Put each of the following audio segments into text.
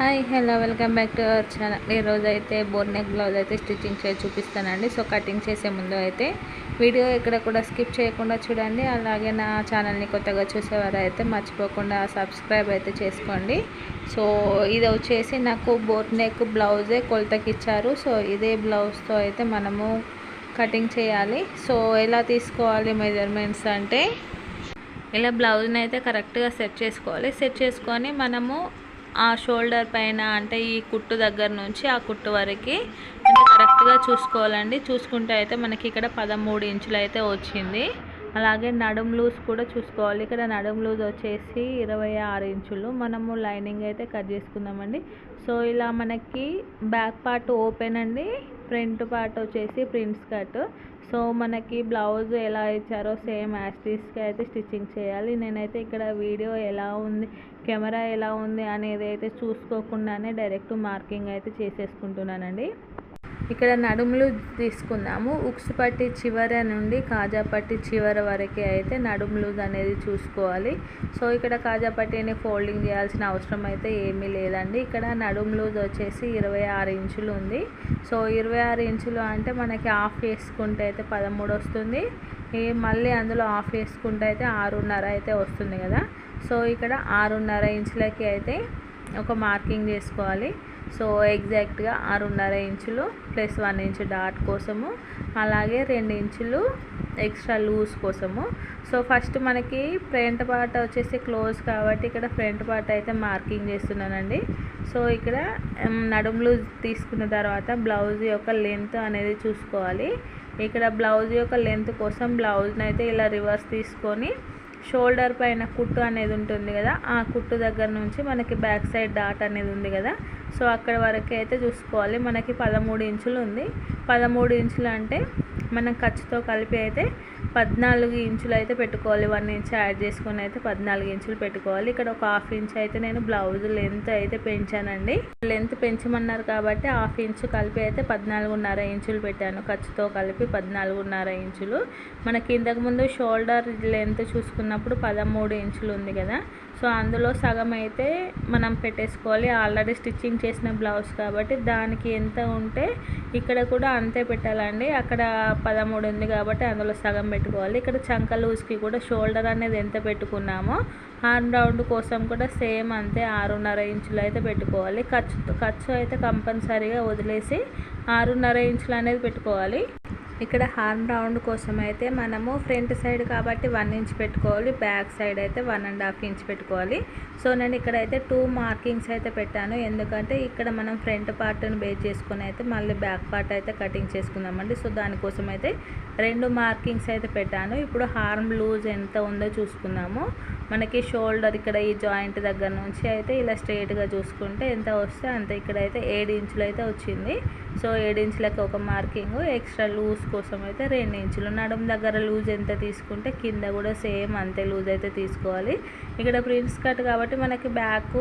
Hi hello welcome back to our channel. ఈరోజు అయితే boat neck blouse అయితే stitching చేసి చూపిస్తానండి. సో కటింగ్ చేసే ముందు అయితే వీడియో ఎక్కడ కూడా స్కిప్ చేయకుండా చూడండి. అలాగే నా ఛానల్ని కొత్తగా చూసేవారు అయితే మర్చిపోకుండా సబ్స్క్రైబ్ అయితే చేసుకోండి. సో ఇది వచ్చేసి నాకు బోర్ నెక్ బ్లౌజే కొలతకి ఇచ్చారు సో ఇదే బ్లౌజ్తో అయితే మనము కటింగ్ చేయాలి. సో ఎలా తీసుకోవాలి మెజర్మెంట్స్ అంటే ఇలా బ్లౌజ్ని అయితే కరెక్ట్గా సెట్ చేసుకోవాలి. సెట్ చేసుకొని మనము ఆ షోల్డర్ పైన అంటే ఈ కుట్టు దగ్గర నుంచి ఆ కుట్టు వరకు అంటే కరెక్ట్గా చూసుకోవాలండి. చూసుకుంటే అయితే మనకి ఇక్కడ పదమూడు ఇంచులు అయితే వచ్చింది. అలాగే నడుం లూజ్ కూడా చూసుకోవాలి. ఇక్కడ నడుం లూజ్ వచ్చేసి ఇరవై ఆరు ఇంచులు. మనము లైనింగ్ అయితే కట్ చేసుకుందామండి. సో ఇలా మనకి బ్యాక్ పార్ట్ ఓపెన్ అండి. ఫ్రంట్ పార్ట్ వచ్చేసి ప్రింట్స్ కట్. సో మనకి బ్లౌజ్ ఎలా ఇచ్చారో సేమ్ యాస్టీస్కి అయితే స్టిచ్చింగ్ చేయాలి. నేనైతే ఇక్కడ వీడియో ఎలా ఉంది కెమెరా ఎలా ఉంది అనేది అయితే చూసుకోకుండానే డైరెక్ట్ మార్కింగ్ అయితే చేసేసుకుంటున్నానండి. ఇక్కడ నడుములు తీసుకుందాము. ఉక్స్ పట్టి చివర నుండి కాజా పట్టి చివర వరకే అయితే నడుము లూజ్ అనేది చూసుకోవాలి. సో ఇక్కడ కాజా పట్టిని ఫోల్డింగ్ చేయాల్సిన అవసరం అయితే ఏమీ లేదండి. ఇక్కడ నడుము లూజ్ వచ్చేసి ఇరవై ఆరు ఇంచులు ఉంది. సో ఇరవై ఆరు ఇంచులు అంటే మనకి ఆఫ్ వేసుకుంటే అయితే పదమూడు వస్తుంది. ఈ మళ్ళీ అందులో ఆఫ్ వేసుకుంటే అయితే ఆరున్నర అయితే వస్తుంది కదా. సో ఇక్కడ ఆరున్నర ఇంచులకి అయితే ఒక మార్కింగ్ చేసుకోవాలి. సో ఎగ్జాక్ట్గా ఆరున్నర ఇంచులు ప్లస్ వన్ ఇంచు డాట్ కోసము అలాగే రెండు ఇంచులు ఎక్స్ట్రా లూజ్ కోసము. సో ఫస్ట్ మనకి ఫ్రంట్ పార్ట్ వచ్చేసి క్లోజ్ కాబట్టి ఇక్కడ ఫ్రంట్ పార్ట్ అయితే మార్కింగ్ చేస్తున్నానండి. సో ఇక్కడ నడుము లూజ్ తీసుకున్న తర్వాత బ్లౌజ్ యొక్క లెంత్ అనేది చూసుకోవాలి. ఇక్కడ బ్లౌజ్ యొక్క లెంత్ కోసం బ్లౌజ్ని అయితే ఇలా రివర్స్ తీసుకొని షోల్డర్ పైన కుట్టు అనేది ఉంటుంది కదా ఆ కుట్టు దగ్గర నుంచి మనకి బ్యాక్ సైడ్ డాట్ అనేది ఉంది కదా. సో అక్కడ వరకు అయితే చూసుకోవాలి. మనకి పదమూడు ఇంచులు ఉంది. పదమూడు ఇంచులు అంటే మనం ఖర్చుతో కలిపి అయితే పద్నాలుగు ఇంచులు అయితే పెట్టుకోవాలి. వన్ ఇంచ్ యాడ్ చేసుకొని అయితే పద్నాలుగు ఇంచులు పెట్టుకోవాలి. ఇక్కడ ఒక హాఫ్ ఇంచ్ అయితే నేను బ్లౌజ్ లెంత్ అయితే పెంచానండి. లెంత్ పెంచమన్నారు కాబట్టి హాఫ్ ఇంచ్ కలిపి అయితే పద్నాలుగున్నర ఇంచులు పెట్టాను. ఖర్చుతో కలిపి పద్నాలుగున్నర ఇంచులు. మనకి ఇంతకుముందు షోల్డర్ లెంత్ చూసుకున్నప్పుడు పదమూడు ఇంచులు ఉంది కదా. సో అందులో సగం అయితే మనం పెట్టేసుకోవాలి. ఆల్రెడీ స్టిచ్చింగ్ చేసిన బ్లౌజ్ కాబట్టి దానికి ఎంత ఉంటే ఇక్కడ కూడా అంతే పెట్టాలండి. అక్కడ పదమూడు ఉంది కాబట్టి అందులో సగం పెట్టుకోవాలి. ఇక్కడ చంక లూజ్కి కూడా షోల్డర్ అనేది ఎంత పెట్టుకున్నామో హార్న్ రౌండ్ కోసం కూడా సేమ్ అంతే ఆరున్నర ఇంచులు అయితే పెట్టుకోవాలి. ఖర్చు ఖర్చు అయితే కంపల్సరీగా వదిలేసి ఆరున్నర ఇంచులు అనేది పెట్టుకోవాలి. ఇక్కడ హార్మ్ రౌండ్ కోసం అయితే మనము ఫ్రంట్ సైడ్ కాబట్టి వన్ ఇంచ్ పెట్టుకోవాలి బ్యాక్ సైడ్ అయితే వన్ అండ్ హాఫ్ ఇంచ్ పెట్టుకోవాలి. సో నేను ఇక్కడైతే టూ మార్కింగ్స్ అయితే పెట్టాను. ఎందుకంటే ఇక్కడ మనం ఫ్రంట్ పార్ట్ని బేస్ చేసుకుని అయితే మళ్ళీ బ్యాక్ పార్ట్ అయితే కటింగ్ చేసుకుందామండి. సో దానికోసం అయితే రెండు మార్కింగ్స్ అయితే పెట్టాను. ఇప్పుడు హార్మ్ లూజ్ ఎంత ఉందో చూసుకుందాము. మనకి షోల్డర్ ఇక్కడ ఈ జాయింట్ దగ్గర నుంచి అయితే ఇలా స్ట్రేట్గా చూసుకుంటే ఎంత వస్తే అంత ఇక్కడైతే ఏడు ఇంచులు అయితే వచ్చింది. సో ఏడు ఇంచులకు ఒక మార్కింగ్. ఎక్స్ట్రా లూజ్ కోసం అయితే రెండు ఇంచులు. నడుము దగ్గర లూజ్ ఎంత తీసుకుంటే కింద కూడా సేమ్ అంతే లూజ్ అయితే తీసుకోవాలి. ఇక్కడ ప్రిన్స్ కట్ కాబట్టి మనకి బ్యాక్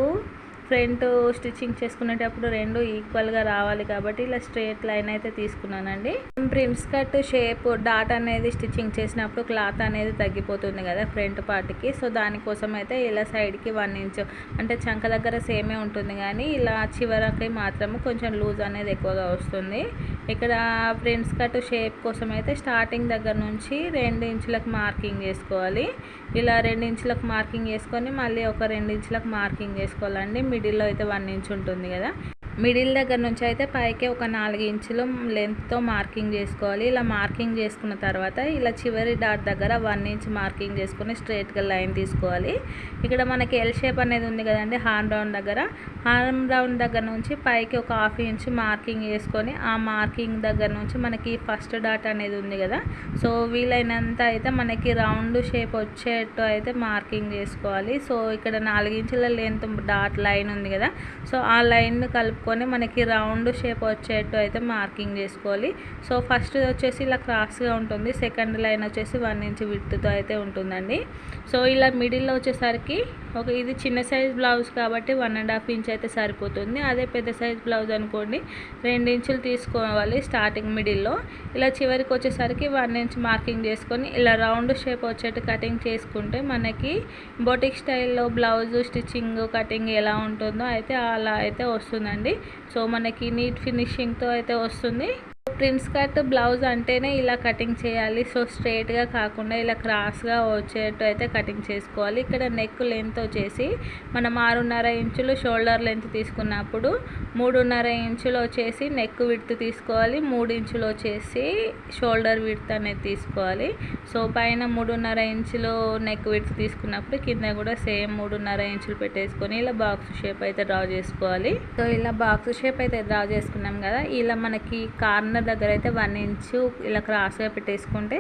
ఫ్రంట్ స్టిచ్చింగ్ చేసుకునేటప్పుడు రెండు ఈక్వల్గా రావాలి కాబట్టి ఇలా స్ట్రేట్ లైన్ అయితే తీసుకున్నానండి. ప్రిన్స్ కట్ షేప్ డాట్ అనేది స్టిచ్చింగ్ చేసినప్పుడు క్లాత్ అనేది తగ్గిపోతుంది కదా ఫ్రంట్ పార్ట్కి సో దానికోసం అయితే ఇలా సైడ్కి వన్ ఇంచ్ అంటే చంక దగ్గర సేమే ఉంటుంది కానీ ఇలా చివరికి మాత్రం కొంచెం లూజ్ అనేది ఎక్కువగా వస్తుంది. ఇక్కడ ప్రిన్స్ కట్ షేప్ కోసం అయితే స్టార్టింగ్ దగ్గర నుంచి రెండు ఇంచులకు మార్కింగ్ చేసుకోవాలి. ఇలా రెండు ఇంచులకు మార్కింగ్ చేసుకొని మళ్ళీ ఒక రెండు ఇంచులకు మార్కింగ్ చేసుకోవాలండి. మిడిల్లో అయితే వన్ ఇంచ్ ఉంటుంది కదా. మిడిల్ దగ్గర నుంచి అయితే పైకి ఒక నాలుగు ఇంచులు లెంత్తో మార్కింగ్ చేసుకోవాలి. ఇలా మార్కింగ్ చేసుకున్న తర్వాత ఇలా చివరి డాట్ దగ్గర వన్ ఇంచ్ మార్కింగ్ చేసుకొని స్ట్రేట్గా లైన్ తీసుకోవాలి. ఇక్కడ మనకి ఎల్ షేప్ అనేది ఉంది కదండి హార్మ్ రౌండ్ దగ్గర. హార్మ్ రౌండ్ దగ్గర నుంచి పైకి ఒక హాఫ్ ఇంచ్ మార్కింగ్ చేసుకొని ఆ మార్కింగ్ దగ్గర నుంచి మనకి ఫస్ట్ డాట్ అనేది ఉంది కదా. సో వీలైనంత అయితే మనకి రౌండ్ షేప్ వచ్చేట్టు అయితే మార్కింగ్ చేసుకోవాలి. సో ఇక్కడ నాలుగు ఇంచుల లెంత్ డాట్ లైన్ ఉంది కదా. సో ఆ లైన్ కలుపు పెట్టుకొని మనకి రౌండ్ షేప్ వచ్చేట్టు అయితే మార్కింగ్ చేసుకోవాలి. సో ఫస్ట్ వచ్చేసి ఇలా క్రాస్గా ఉంటుంది. సెకండ్ లైన్ వచ్చేసి వన్ ఇంచ్ విత్తో అయితే ఉంటుందండి. సో ఇలా మిడిల్లో వచ్చేసరికి ఒక ఇది చిన్న సైజ్ బ్లౌజ్ కాబట్టి వన్ అండ్ హాఫ్ ఇంచ్ అయితే సరిపోతుంది. అదే పెద్ద సైజ్ బ్లౌజ్ అనుకోండి రెండు ఇంచులు తీసుకోవాలి స్టార్టింగ్ మిడిల్లో. ఇలా చివరికి వచ్చేసరికి వన్ ఇంచ్ మార్కింగ్ చేసుకొని ఇలా రౌండ్ షేప్ వచ్చేట్టు కటింగ్ చేసుకుంటే మనకి బొటిక్ స్టైల్లో బ్లౌజ్ స్టిచ్చింగ్ కటింగ్ ఎలా ఉంటుందో అయితే అలా అయితే వస్తుందండి. సో మనకి నీట్ ఫినిషింగ్తో అయితే వస్తుంది. ప్రిన్స్ కట్ బ్లౌజ్ అంటేనే ఇలా కటింగ్ చేయాలి. సో స్ట్రైట్గా కాకుండా ఇలా క్రాస్గా వచ్చేట్టు అయితే కటింగ్ చేసుకోవాలి. ఇక్కడ నెక్ లెంత్ వచ్చేసి మనం ఆరున్నర ఇంచులు షోల్డర్ లెంత్ తీసుకున్నప్పుడు మూడున్నర ఇంచులు వచ్చేసి నెక్ విడ్త్ తీసుకోవాలి. మూడు ఇంచులు వచ్చేసి షోల్డర్ విడ్త్ అనేది తీసుకోవాలి. సో పైన మూడున్నర ఇంచులు నెక్ విడ్త్ తీసుకున్నప్పుడు కింద కూడా సేమ్ మూడున్నర ఇంచులు పెట్టేసుకొని ఇలా బాక్స్ షేప్ అయితే డ్రా చేసుకోవాలి. సో ఇలా బాక్స్ షేప్ అయితే డ్రా చేసుకున్నాం కదా ఇలా మనకి కార్నర్ దగ్గర అయితే వన్ ఇంచు ఇలా క్రాస్గా పెట్టేసుకుంటే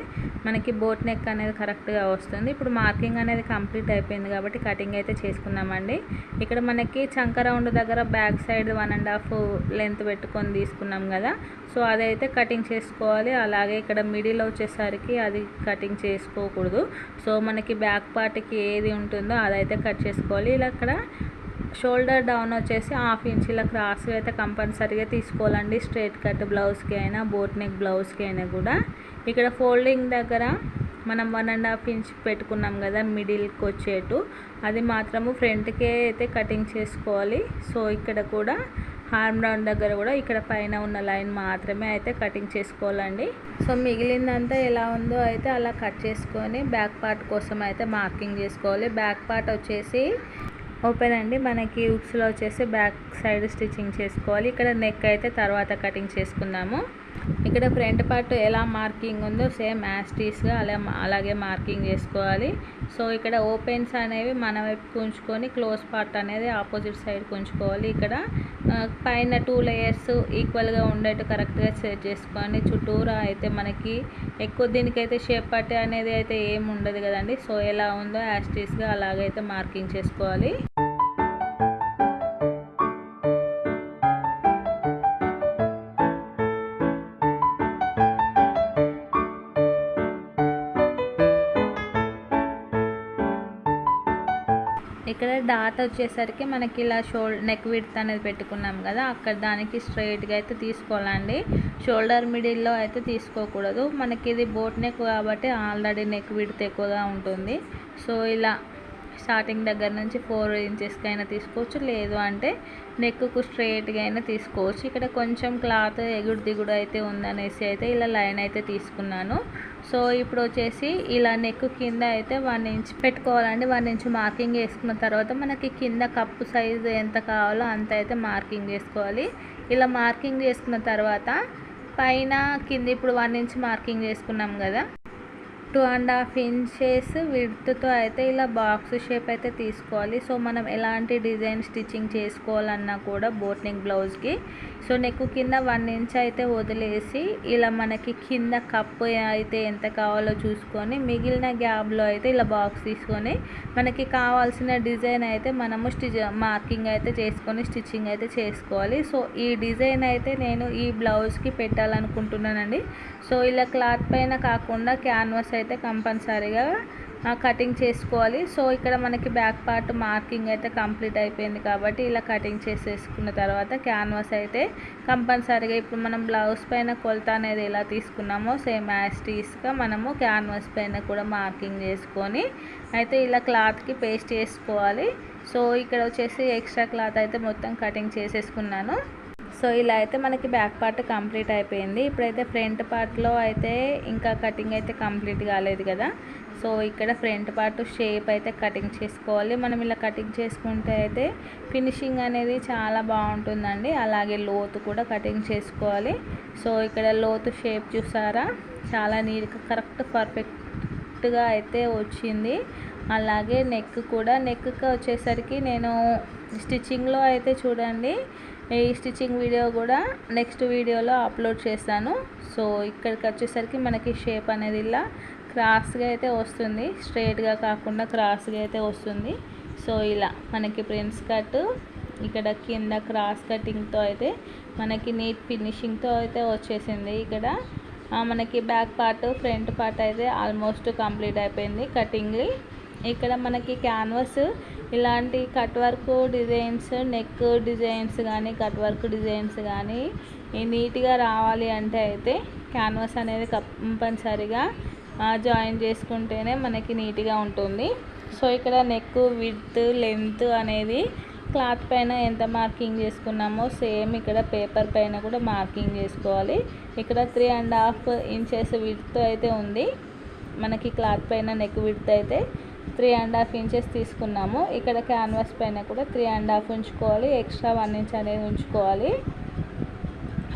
మనకి బోట్ నెక్ అనేది కరెక్ట్గా వస్తుంది. ఇప్పుడు మార్కింగ్ అనేది కంప్లీట్ అయిపోయింది కాబట్టి కటింగ్ అయితే చేసుకున్నామండి. ఇక్కడ మనకి చంక రౌండ్ దగ్గర back side one and half length పెట్టుకొని తీసుకున్నాం కదా. సో అదైతే కటింగ్ చేసుకోవాలి. అలాగే ఇక్కడ మిడిల్ వచ్చేసరికి అది కటింగ్ చేసుకోకూడదు. సో మనకి బ్యాక్ పార్ట్కి ఏది ఉంటుందో అదైతే కట్ చేసుకోవాలి. ఇలా అక్కడ షోల్డర్ డౌన్ వచ్చేసి హాఫ్ ఇంచీల క్రాస్ క్రాస్గా అయితే కంపల్సరీగా తీసుకోవాలండి. స్ట్రైట్ కట్ బ్లౌజ్కి అయినా బోట్ నెక్ బ్లౌజ్కి అయినా కూడా. ఇక్కడ ఫోల్డింగ్ దగ్గర మనం వన్ అండ్ హాఫ్ ఇంచ్ పెట్టుకున్నాం కదా మిడిల్కి వచ్చేటు. అది మాత్రము ఫ్రంట్కే అయితే కటింగ్ చేసుకోవాలి. సో ఇక్కడ కూడా హార్మ్ రౌండ్ దగ్గర కూడా ఇక్కడ పైన ఉన్న లైన్ మాత్రమే అయితే కటింగ్ చేసుకోవాలండి. సో మిగిలిందంతా ఎలా ఉందో అయితే అలా కట్ చేసుకొని బ్యాక్ పార్ట్ కోసం అయితే మార్కింగ్ చేసుకోవాలి. బ్యాక్ పార్ట్ వచ్చేసి ఓపెన్ అండి. మనకి ఉక్స్లో వచ్చేసి బ్యాక్ సైడ్ స్టిచ్చింగ్ చేసుకోవాలి. ఇక్కడ నెక్ అయితే తర్వాత కటింగ్ చేసుకుందాము. ఇక్కడ ఫ్రంట్ పార్ట్ ఎలా మార్కింగ్ ఉందో సేమ్ యాస్టీస్గా అలా అలాగే మార్కింగ్ చేసుకోవాలి. సో ఇక్కడ ఓపెన్స్ అనేవి మన వైపు ఉంచుకొని క్లోజ్ పార్ట్ అనేది ఆపోజిట్ సైడ్ ఉంచుకోవాలి. ఇక్కడ పైన టూ లేయర్స్ ఈక్వల్గా ఉండేట్టు కరెక్ట్గా సెట్ చేసుకొని చుట్టూరా అయితే మనకి ఎక్కువ దీనికైతే షేప్ పట్టే అనేది అయితే ఏమి ఉండదు కదండి. సో ఎలా ఉందో యాస్టీస్గా అలాగైతే మార్కింగ్ చేసుకోవాలి. డాట్ వచ్చేసరికి మనకి ఇలా షోల్ నెక్ విడ్త్ అనేది పెట్టుకున్నాం కదా అక్కడ దానికి స్ట్రైట్గా అయితే తీసుకోవాలండి. షోల్డర్ మిడిల్లో అయితే తీసుకోకూడదు. మనకి ఇది బోట్ నెక్ కాబట్టి ఆల్రెడీ నెక్ విడ్త్ ఎక్కువగా ఉంటుంది. సో ఇలా స్టార్టింగ్ దగ్గర నుంచి ఫోర్ ఇంచెస్కి అయినా తీసుకోవచ్చు. లేదు అంటే నెక్కు స్ట్రైట్గా అయినా తీసుకోవచ్చు. ఇక్కడ కొంచెం క్లాత్ ఎగుడు దిగుడు అయితే ఉందనేసి అయితే ఇలా లైన్ అయితే తీసుకున్నాను. సో ఇప్పుడు వచ్చేసి ఇలా నెక్ కింద అయితే వన్ ఇంచ్ పెట్టుకోవాలండి. వన్ ఇంచ్ మార్కింగ్ వేసుకున్న తర్వాత మనకి కింద కప్పు సైజు ఎంత కావాలో అంత అయితే మార్కింగ్ చేసుకోవాలి ఇలా మార్కింగ్ చేసుకున్న తర్వాత పైన కింద ఇప్పుడు వన్ ఇంచ్ మార్కింగ్ చేసుకున్నాం కదా. టూ అండ్ హాఫ్ ఇంచెస్ విడ్త్తో అయితే ఇలా బాక్స్ షేప్ అయితే తీసుకోవాలి. సో మనం ఎలాంటి డిజైన్ స్టిచ్చింగ్ చేసుకోవాలన్నా కూడా బోట్ బ్లౌజ్కి. సో నెక్ కింద వన్ ఇంచ్ అయితే వదిలేసి ఇలా మనకి కింద కప్పు అయితే ఎంత కావాలో చూసుకొని మిగిలిన గ్యాప్లో అయితే ఇలా బాక్స్ తీసుకొని మనకి కావాల్సిన డిజైన్ అయితే మనము స్టిచ్ మార్కింగ్ అయితే చేసుకొని స్టిచ్చింగ్ అయితే చేసుకోవాలి. సో ఈ డిజైన్ అయితే నేను ఈ బ్లౌజ్కి పెట్టాలనుకుంటున్నానండి. సో ఇలా క్లాత్ పైన కాకుండా క్యాన్వాస్ అయితే కంపల్సరీగా కటింగ్ చేసుకోవాలి. సో ఇక్కడ మనకి బ్యాక్ పార్ట్ మార్కింగ్ అయితే కంప్లీట్ అయిపోయింది కాబట్టి ఇలా కటింగ్ చేసేసుకున్న తర్వాత క్యాన్వాస్ అయితే కంపల్సరీగా ఇప్పుడు మనం బ్లౌజ్ పైన కొలత అనేది ఎలా తీసుకున్నామో సేమ్ యాస్టీస్గా మనము క్యాన్వాస్ పైన కూడా మార్కింగ్ చేసుకొని అయితే ఇలా క్లాత్కి పేస్ట్ చేసుకోవాలి. సో ఇక్కడ వచ్చేసి ఎక్స్ట్రా క్లాత్ అయితే మొత్తం కటింగ్ చేసేసుకున్నాను. సో ఇలా అయితే మనకి బ్యాక్ పార్ట్ కంప్లీట్ అయిపోయింది. ఇప్పుడైతే ఫ్రంట్ పార్ట్లో అయితే ఇంకా కటింగ్ అయితే కంప్లీట్ కాలేదు కదా. సో ఇక్కడ ఫ్రంట్ పార్ట్ షేప్ అయితే కటింగ్ చేసుకోవాలి. మనం ఇలా కటింగ్ చేసుకుంటే అయితే ఫినిషింగ్ అనేది చాలా బాగుంటుందండి. అలాగే లోతు కూడా కటింగ్ చేసుకోవాలి. సో ఇక్కడ లోతు షేప్ చూసారా? చాలా నీట్గా కరెక్ట్ పర్ఫెక్ట్గా అయితే వచ్చింది. అలాగే నెక్ కూడా నెక్కి వచ్చేసరికి నేను స్టిచ్చింగ్లో అయితే చూడండి. ఈ స్టిచ్చింగ్ వీడియో కూడా నెక్స్ట్ వీడియోలో అప్లోడ్ చేస్తాను. సో ఇక్కడికి వచ్చేసరికి మనకి షేప్ అనేది ఇలా క్రాస్గా అయితే వస్తుంది. స్ట్రైట్గా కాకుండా క్రాస్గా అయితే వస్తుంది. సో ఇలా మనకి ప్రిన్స్ కట్ ఇక్కడ కింద క్రాస్ కటింగ్తో అయితే మనకి నీట్ ఫినిషింగ్తో అయితే వచ్చేసింది ఇక్కడ. మనకి బ్యాక్ పార్ట్ ఫ్రంట్ పార్ట్ అయితే ఆల్మోస్ట్ కంప్లీట్ అయిపోయింది కటింగ్ ఇక్కడ మనకి క్యాన్వాస్ ఇలాంటి cut work designs neck designs కానీ కట్ వర్క్ డిజైన్స్ కానీ నీట్గా రావాలి అంటే అయితే క్యాన్వాస్ అనేది కంపల్సరిగా జాయిన్ చేసుకుంటేనే మనకి నీట్గా ఉంటుంది. సో ఇక్కడ నెక్ విత్ లెంత్ అనేది క్లాత్ పైన ఎంత మార్కింగ్ చేసుకున్నామో సేమ్ ఇక్కడ పేపర్ పైన కూడా మార్కింగ్ చేసుకోవాలి. ఇక్కడ three and half inches width అయితే ఉంది. మనకి క్లాత్ పైన నెక్ విడ్త్ అయితే త్రీ అండ్ హాఫ్ ఇంచెస్ తీసుకున్నాము. ఇక్కడ క్యాన్వాస్ పైన కూడా త్రీ అండ్ హాఫ్ ఉంచుకోవాలి. ఎక్స్ట్రా వన్ ఇంచ్ అనేది ఉంచుకోవాలి.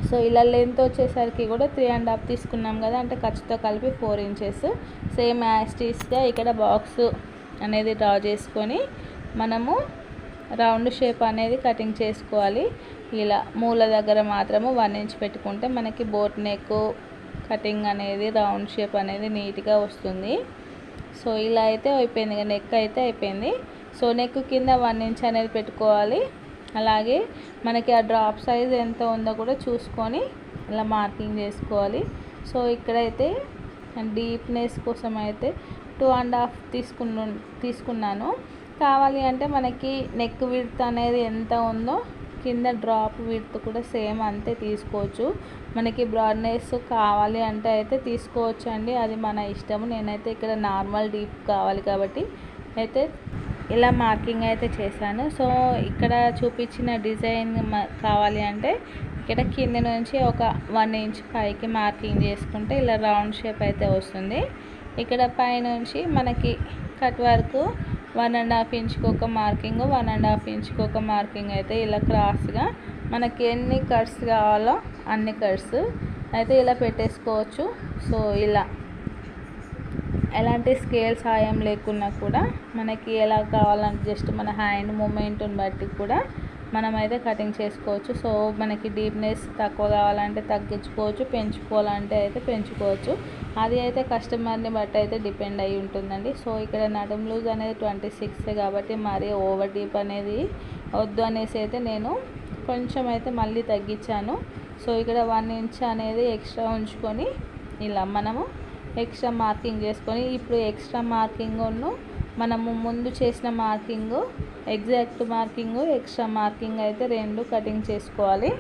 సో ఇలా లెంత్ వచ్చేసరికి కూడా త్రీ అండ్ హాఫ్ తీసుకున్నాం కదా అంటే ఖర్చుతో కలిపి ఫోర్ ఇంచెస్. సేమ్ యాస్టీస్గా ఇక్కడ బాక్స్ అనేది డ్రా చేసుకొని మనము రౌండ్ షేప్ అనేది కటింగ్ చేసుకోవాలి. ఇలా మూల దగ్గర మాత్రము వన్ ఇంచ్ పెట్టుకుంటే మనకి బోట్ నెక్ కటింగ్ అనేది రౌండ్ షేప్ అనేది నీట్గా వస్తుంది. సో ఇలా అయితే అయిపోయింది నెక్ అయితే అయిపోయింది. సో నెక్ కింద వన్ ఇంచ్ అనేది పెట్టుకోవాలి. అలాగే మనకి ఆ డ్రాప్ సైజ్ ఎంత ఉందో కూడా చూసుకొని ఇలా మార్కింగ్ చేసుకోవాలి. సో ఇక్కడైతే డీప్నెస్ కోసం అయితే టూ అండ్ హాఫ్ తీసుకున్న తీసుకున్నాను. కావాలి అంటే మనకి నెక్ విడ్త్ అనేది ఎంత ఉందో కింద డ్రాప్ విత్ కూడా సేమ్ అంతే తీసుకోవచ్చు. మనకి బ్రాడ్నెస్ కావాలి అంటే అయితే తీసుకోవచ్చు అండి అది మన ఇష్టము. నేనైతే ఇక్కడ నార్మల్ డీప్ కావాలి కాబట్టి అయితే ఇలా మార్కింగ్ అయితే చేశాను. సో ఇక్కడ చూపించిన డిజైన్ కావాలి అంటే ఇక్కడ కింద నుంచి ఒక వన్ ఇంచ్ పైకి మార్కింగ్ చేసుకుంటే ఇలా రౌండ్ షేప్ అయితే వస్తుంది. ఇక్కడ పైనుంచి మనకి cut work one and half ఇంచ్కి ఒక మార్కింగ్ వన్ అండ్ హాఫ్ ఇంచ్కి ఒక మార్కింగ్ అయితే ఇలా క్రాస్గా మనకి ఎన్ని కట్స్ కావాలో అన్ని కట్స్ అయితే ఇలా పెట్టేసుకోవచ్చు. సో ఇలా. ఎలాంటి స్కేల్ సాయం లేకున్నా కూడా మనకి ఎలా కావాలంటే జస్ట్ మన హ్యాండ్ మూమెంట్ని బట్టి కూడా మనమైతే కటింగ్ చేసుకోవచ్చు. సో మనకి డీప్నెస్ తక్కువ కావాలంటే తగ్గించుకోవచ్చు. పెంచుకోవాలంటే అయితే పెంచుకోవచ్చు. అది అయితే కస్టమర్ని బట్టి అయితే డిపెండ్ అయి ఉంటుందండి. సో ఇక్కడ నడుం లూజ్ అనేది ట్వంటీ సిక్స్ కాబట్టి మరీ ఓవర్ డీప్ అనేది వద్దు అనేసి అయితే నేను కొంచెం అయితే మళ్ళీ తగ్గించాను. సో ఇక్కడ వన్ ఇంచ్ అనేది ఎక్స్ట్రా ఉంచుకొని ఇలా మనము ఎక్స్ట్రా మార్కింగ్ చేసుకొని ఇప్పుడు ఎక్స్ట్రా మార్కింగ్ను మనము ముందు చేసిన marking exact marking extra marking అయితే రెండు కటింగ్ చేసుకోవాలి.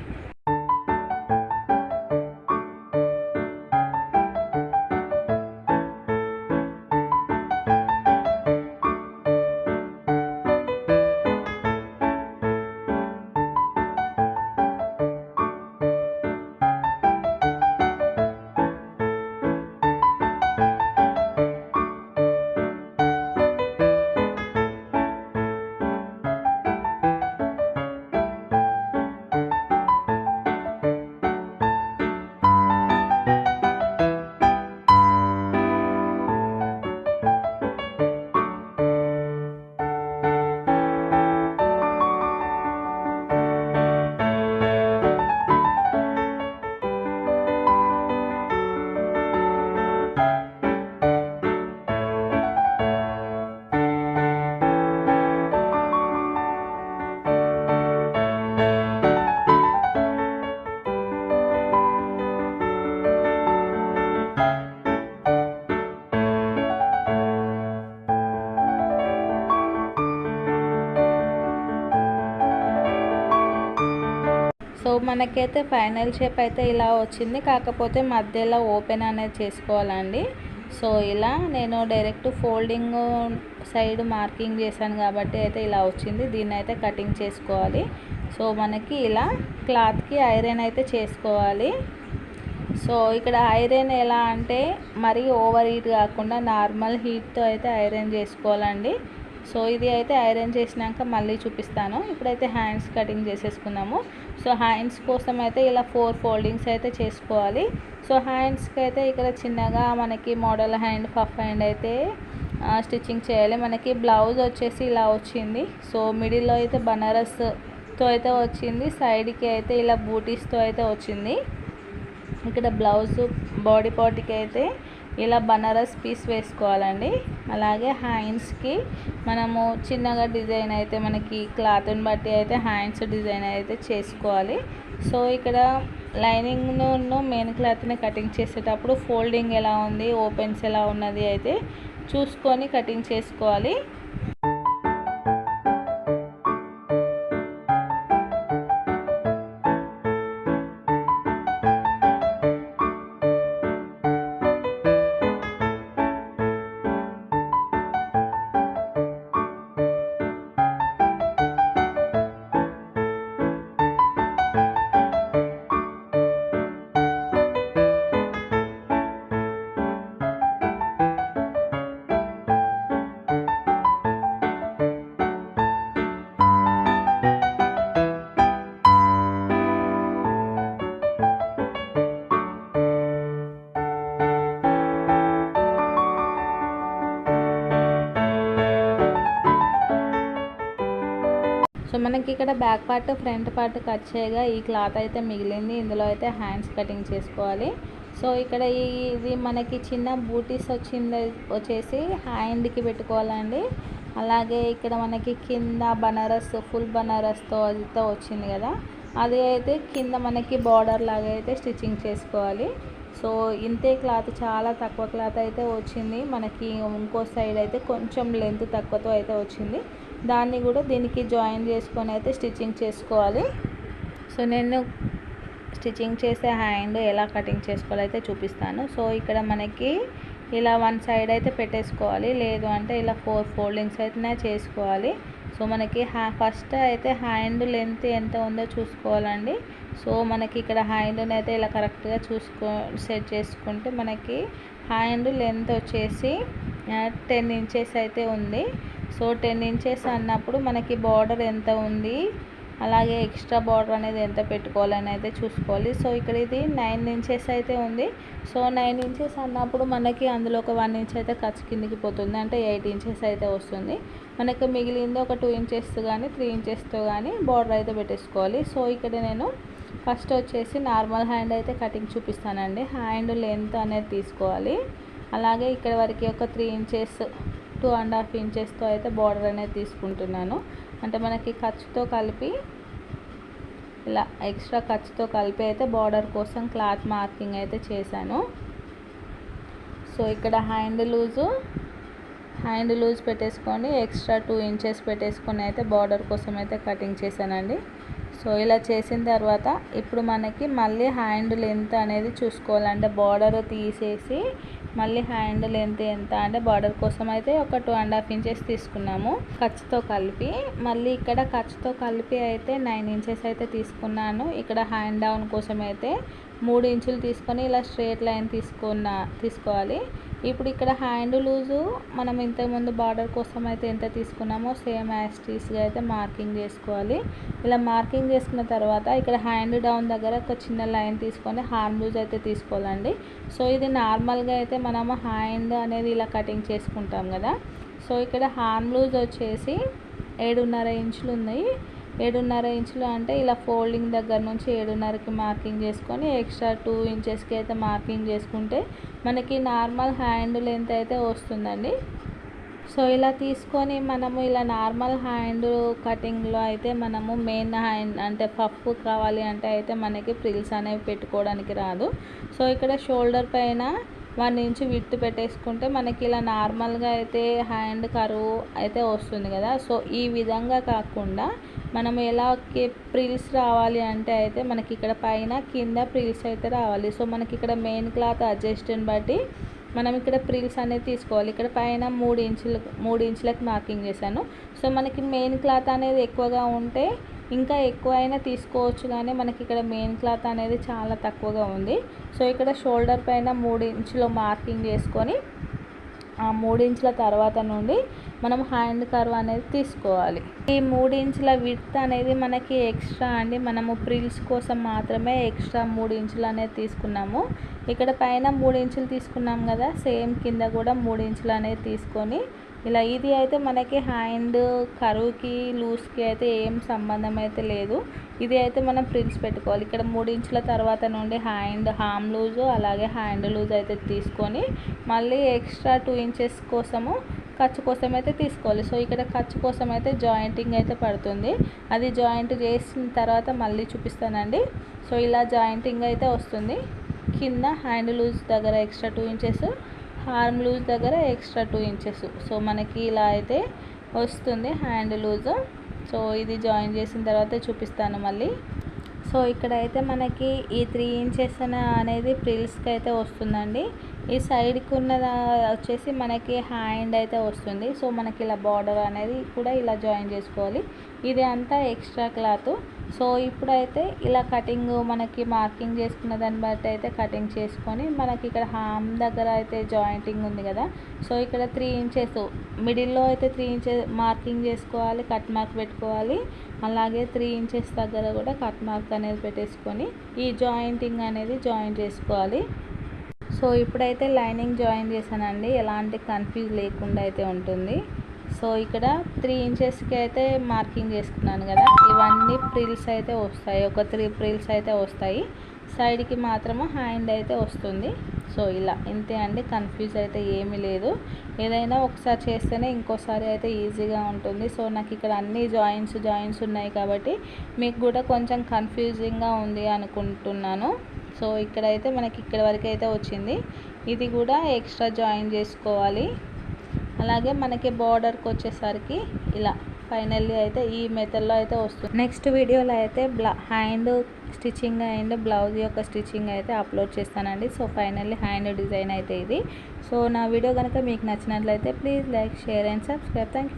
మనకైతే ఫైనల్ షేప్ అయితే ఇలా వచ్చింది. కాకపోతే మధ్యలో ఓపెన్ అనేది చేసుకోవాలండి. సో ఇలా నేను డైరెక్ట్ ఫోల్డింగ్ సైడ్ మార్కింగ్ చేశాను కాబట్టి అయితే ఇలా వచ్చింది. దీన్ని అయితే కటింగ్ చేసుకోవాలి. సో మనకి ఇలా క్లాత్కి ఐరన్ అయితే చేసుకోవాలి. సో ఇక్కడ ఐరన్ ఎలా అంటే మరీ ఓవర్ హీట్ కాకుండా నార్మల్ హీట్తో అయితే ఐరన్ చేసుకోవాలండి. సో ఇది అయితే ఐరన్ చేసినాక మళ్ళీ చూపిస్తాను. ఇప్పుడైతే హ్యాండ్స్ కటింగ్ చేసేసుకున్నాము. సో హ్యాండ్స్ కోసం అయితే ఇలా ఫోర్ ఫోల్డింగ్స్ అయితే చేసుకోవాలి. సో హ్యాండ్స్కి అయితే ఇక్కడ చిన్నగా మనకి మోడల్ హ్యాండ్ పఫ్ హ్యాండ్ అయితే స్టిచ్చింగ్ చేయాలి. మనకి బ్లౌజ్ వచ్చేసి ఇలా వచ్చింది. సో మిడిల్లో అయితే బనారస్తో అయితే వచ్చింది. సైడ్కి అయితే ఇలా బూటీస్తో అయితే వచ్చింది. ఇక్కడ బ్లౌజ్ బాడీ పార్ట్కి అయితే ఇలా బనారస్ పీస్ వేసుకోవాలండి. అలాగే హ్యాండ్స్కి మనము చిన్నగా డిజైన్ అయితే మనకి క్లాత్ని బట్టి అయితే హ్యాండ్స్ డిజైన్ అయితే చేసుకోవాలి. సో ఇక్కడ లైనింగ్ను మెయిన్ క్లాత్ని కటింగ్ చేసేటప్పుడు ఫోల్డింగ్ ఎలా ఉంది ఓపెన్స్ ఎలా ఉన్నది అయితే చూసుకొని కటింగ్ చేసుకోవాలి. మనకి ఇక్కడ back part front part cut చేయగా ఈ క్లాత్ అయితే మిగిలింది. ఇందులో అయితే హ్యాండ్స్ కటింగ్ చేసుకోవాలి. సో ఇక్కడ ఈ ఇది మనకి చిన్న బూటీస్ వచ్చింది వచ్చేసి హ్యాండ్కి పెట్టుకోవాలండి. అలాగే ఇక్కడ మనకి కింద బనారస్ ఫుల్ బనారస్తో అదితో వచ్చింది కదా. అది అయితే కింద మనకి బార్డర్ లాగా అయితే స్టిచ్చింగ్ చేసుకోవాలి. సో ఇంతే క్లాత్ చాలా తక్కువ క్లాత్ అయితే వచ్చింది. మనకి ఇంకో సైడ్ అయితే కొంచెం లెంత్ తక్కువతో అయితే వచ్చింది. దాన్ని కూడా దీనికి జాయిన్ చేసుకొని అయితే స్టిచ్చింగ్ చేసుకోవాలి. సో నేను స్టిచ్చింగ్ చేసే హ్యాండ్ ఎలా కటింగ్ చేసుకోవాలో అయితే చూపిస్తాను. సో ఇక్కడ మనకి ఇలా వన్ సైడ్ అయితే పెట్టేసుకోవాలి. లేదు అంటే ఇలా ఫోర్ ఫోల్డింగ్స్ అయితే చేసుకోవాలి. సో మనకి హ్యా ఫస్ట్ అయితే హ్యాండ్ లెంత్ ఎంత ఉందో చూసుకోవాలండి. సో మనకి ఇక్కడ హ్యాండ్ని అయితే ఇలా కరెక్ట్గా చూసుకో సెట్ చేసుకుంటే మనకి హ్యాండ్ లెంత్ వచ్చేసి టెన్ ఇంచెస్ అయితే ఉంది. సో టెన్ ఇంచెస్ అన్నప్పుడు మనకి బార్డర్ ఎంత ఉంది అలాగే ఎక్స్ట్రా బార్డర్ అనేది ఎంత పెట్టుకోవాలని అయితే చూసుకోవాలి. సో ఇక్కడ ఇది నైన్ ఇంచెస్ అయితే ఉంది. సో నైన్ ఇంచెస్ అన్నప్పుడు మనకి అందులో ఒక వన్ ఇంచ్ అయితే ఖర్చు కిందికి పోతుంది అంటే ఎయిట్ ఇంచెస్ అయితే వస్తుంది. మనకి మిగిలింది ఒక టూ ఇంచెస్ కానీ త్రీ ఇంచెస్తో కానీ బార్డర్ అయితే పెట్టేసుకోవాలి. సో ఇక్కడ నేను ఫస్ట్ వచ్చేసి నార్మల్ హ్యాండ్ అయితే కటింగ్ చూపిస్తానండి. హ్యాండ్ లెంత్ అనేది తీసుకోవాలి. అలాగే ఇక్కడ వరకు ఒక three inches two and half ఇంచెస్తో అయితే బార్డర్ అనేది తీసుకుంటున్నాను. అంటే మనకి ఖర్చుతో కలిపి ఇలా ఎక్స్ట్రా ఖర్చుతో కలిపి అయితే బార్డర్ కోసం క్లాత్ మార్కింగ్ అయితే చేశాను. సో ఇక్కడ హ్యాండ్ లూజు హ్యాండ్ లూజ్ పెట్టేసుకొని ఎక్స్ట్రా టూ ఇంచెస్ పెట్టేసుకొని అయితే బార్డర్ కోసం అయితే కటింగ్ చేశానండి. సో ఇలా చేసిన తర్వాత ఇప్పుడు మనకి మళ్ళీ హ్యాండ్ లెంత్ అనేది చూసుకోవాలంటే బార్డర్ తీసేసి మళ్ళీ హ్యాండ్ లెంత్ ఎంత అంటే బార్డర్ కోసం అయితే ఒక టూ అండ్ హాఫ్ ఇంచెస్ తీసుకున్నాము. ఖర్చుతో కలిపి మళ్ళీ ఇక్కడ ఖర్చుతో కలిపి అయితే నైన్ ఇంచెస్ అయితే తీసుకున్నాను. ఇక్కడ హ్యాండ్ డౌన్ కోసం అయితే మూడు ఇంచులు తీసుకొని ఇలా స్ట్రేట్ లైన్ తీసుకున్న తీసుకోవాలి. ఇప్పుడు ఇక్కడ హ్యాండ్ లూజు మనం ఇంతకుముందు బార్డర్ కోసం అయితే ఎంత తీసుకున్నామో సేమ్ యాస్టీస్గా అయితే మార్కింగ్ చేసుకోవాలి. ఇలా మార్కింగ్ చేసుకున్న తర్వాత ఇక్కడ హ్యాండ్ డౌన్ దగ్గర ఒక చిన్న లైన్ తీసుకొని హార్మ్ లూజ్ అయితే తీసుకోవాలండి. సో ఇది నార్మల్గా అయితే మనము హ్యాండ్ అనేది ఇలా కటింగ్ చేసుకుంటాం కదా. సో ఇక్కడ హార్మ్ లూజ్ వచ్చేసి ఏడున్నర ఇంచులు ఉన్నాయి. ఏడున్నర ఇంచులు అంటే ఇలా ఫోల్డింగ్ దగ్గర నుంచి ఏడున్నరకి మార్కింగ్ చేసుకొని ఎక్స్ట్రా టూ ఇంచెస్కి అయితే మార్కింగ్ చేసుకుంటే మనకి నార్మల్ హ్యాండ్ లెంత్ అయితే వస్తుందండి. సో ఇలా తీసుకొని మనము ఇలా నార్మల్ హ్యాండ్ కటింగ్లో అయితే మనము మెయిన్ హ్యాండ్ అంటే పఫ్ కావాలి అంటే అయితే మనకి ప్రిల్స్ అనేవి పెట్టుకోవడానికి రాదు. సో ఇక్కడ షోల్డర్ పైన వన్ ఇంచ్ విత్ పెట్టేసుకుంటే మనకి ఇలా నార్మల్గా అయితే హ్యాండ్ కరువు అయితే వస్తుంది కదా. సో ఈ విధంగా కాకుండా మనం ఎలా ప్రిల్స్ రావాలి అంటే అయితే మనకి ఇక్కడ పైన కింద ప్రిల్స్ అయితే రావాలి. సో మనకి ఇక్కడ మెయిన్ క్లాత్ అడ్జస్ట్ని బట్టి మనం ఇక్కడ ప్రిల్స్ అనేది తీసుకోవాలి. ఇక్కడ పైన మూడు ఇంచులు మూడు ఇంచులకు మార్కింగ్ చేశాను. సో మనకి మెయిన్ క్లాత్ అనేది ఎక్కువగా ఉంటే ఇంకా ఎక్కువ అయినా తీసుకోవచ్చు కానీ మనకి ఇక్కడ మెయిన్ క్లాత్ అనేది చాలా తక్కువగా ఉంది. సో ఇక్కడ షోల్డర్ పైన మూడు ఇంచులు మార్కింగ్ చేసుకొని ఆ మూడు ఇంచుల తర్వాత నుండి మనం హ్యాండ్ కర్వ్ అనేది తీసుకోవాలి. ఈ మూడు ఇంచుల విడ్త్ అనేది మనకి ఎక్స్ట్రా అండి. మనము ప్రిల్స్ కోసం మాత్రమే ఎక్స్ట్రా మూడు ఇంచులు అనేది తీసుకున్నాము. ఇక్కడ పైన మూడు ఇంచులు తీసుకున్నాం కదా సేమ్ కింద కూడా మూడు ఇంచులు అనేది తీసుకొని ఇలా ఇది అయితే మనకి హ్యాండ్ కరువుకి లూజ్కి అయితే ఏం సంబంధం అయితే లేదు. ఇది అయితే మనం ప్రింట్స్ పెట్టుకోవాలి. ఇక్కడ మూడు ఇంచుల తర్వాత నుండి హ్యాండ్ హామ్ లూజు అలాగే హ్యాండ్ లూజ్ అయితే తీసుకొని మళ్ళీ ఎక్స్ట్రా టూ ఇంచెస్ కోసము ఖర్చు కోసం అయితే తీసుకోవాలి. సో ఇక్కడ ఖర్చు కోసం అయితే జాయింటింగ్ అయితే పడుతుంది. అది జాయింట్ చేసిన తర్వాత మళ్ళీ చూపిస్తానండి. సో ఇలా జాయింటింగ్ అయితే వస్తుంది. కింద హ్యాండ్ లూజ్ దగ్గర extra two inches arm loose దగ్గర ఎక్స్ట్రా టూ ఇంచెస్. సో మనకి ఇలా అయితే వస్తుంది హ్యాండ్ లూజ్. సో ఇది జాయిన్ చేసిన తర్వాత చూపిస్తాను మళ్ళీ. సో ఇక్కడైతే మనకి ఈ త్రీ ఇంచెస్ అనేది ప్రిల్స్కి అయితే వస్తుందండి. ఈ సైడ్కి ఉన్నది వచ్చేసి మనకి హ్యాండ్ అయితే వస్తుంది. సో మనకి ఇలా బార్డర్ అనేది కూడా ఇలా జాయిన్ చేసుకోవాలి. ఇది అంతా ఎక్స్ట్రా క్లాత్. సో ఇప్పుడైతే ఇలా కటింగ్ మనకి మార్కింగ్ చేసుకున్న దాన్ని బట్టి అయితే కటింగ్ చేసుకొని మనకి ఇక్కడ హామ్ దగ్గర అయితే జాయింటింగ్ ఉంది కదా. సో ఇక్కడ త్రీ ఇంచెస్ మిడిల్లో అయితే త్రీ ఇంచెస్ మార్కింగ్ చేసుకోవాలి కట్ మార్క్ పెట్టుకోవాలి. అలాగే త్రీ ఇంచెస్ దగ్గర కూడా కట్ మార్క్ అనేది పెట్టేసుకొని ఈ జాయింటింగ్ అనేది జాయిన్ చేసుకోవాలి. సో ఇప్పుడైతే లైనింగ్ జాయిన్ చేశానండి. ఎలాంటి కన్ఫ్యూజ్ లేకుండా అయితే ఉంటుంది. సో ఇక్కడ త్రీ ఇంచెస్కి అయితే మార్కింగ్ చేసుకున్నాను కదా. ఇవన్నీ ప్రిల్స్ అయితే వస్తాయి. ఒక త్రీ ప్రిల్స్ అయితే వస్తాయి. సైడ్కి మాత్రము హ్యాండ్ అయితే వస్తుంది. సో ఇలా ఇంతే అండి. కన్ఫ్యూజ్ అయితే ఏమీ లేదు. ఏదైనా ఒకసారి చేస్తేనే ఇంకోసారి అయితే ఈజీగా ఉంటుంది. సో నాకు ఇక్కడ అన్ని జాయింట్స్ జాయింట్స్ ఉన్నాయి కాబట్టి మీకు కూడా కొంచెం కన్ఫ్యూజింగ్గా ఉంది అనుకుంటున్నాను. సో ఇక్కడైతే మనకి ఇక్కడ వరకు అయితే వచ్చింది. ఇది కూడా ఎక్స్ట్రా జాయిన్ చేసుకోవాలి. అలాగే మనకి బార్డర్కి వచ్చేసరికి ఇలా ఫైనల్లీ అయితే ఈ మెథడ్లో అయితే వస్తుంది. నెక్స్ట్ వీడియోలో అయితే బ్లా హ్యాండ్ స్టిచ్చింగ్ అండ్ బ్లౌజ్ యొక్క స్టిచ్చింగ్ అయితే అప్లోడ్ చేస్తానండి. సో ఫైనల్లీ హ్యాండ్ డిజైన్ అయితే ఇది. సో నా వీడియో కనుక మీకు నచ్చినట్లయితే please like share and subscribe. Thank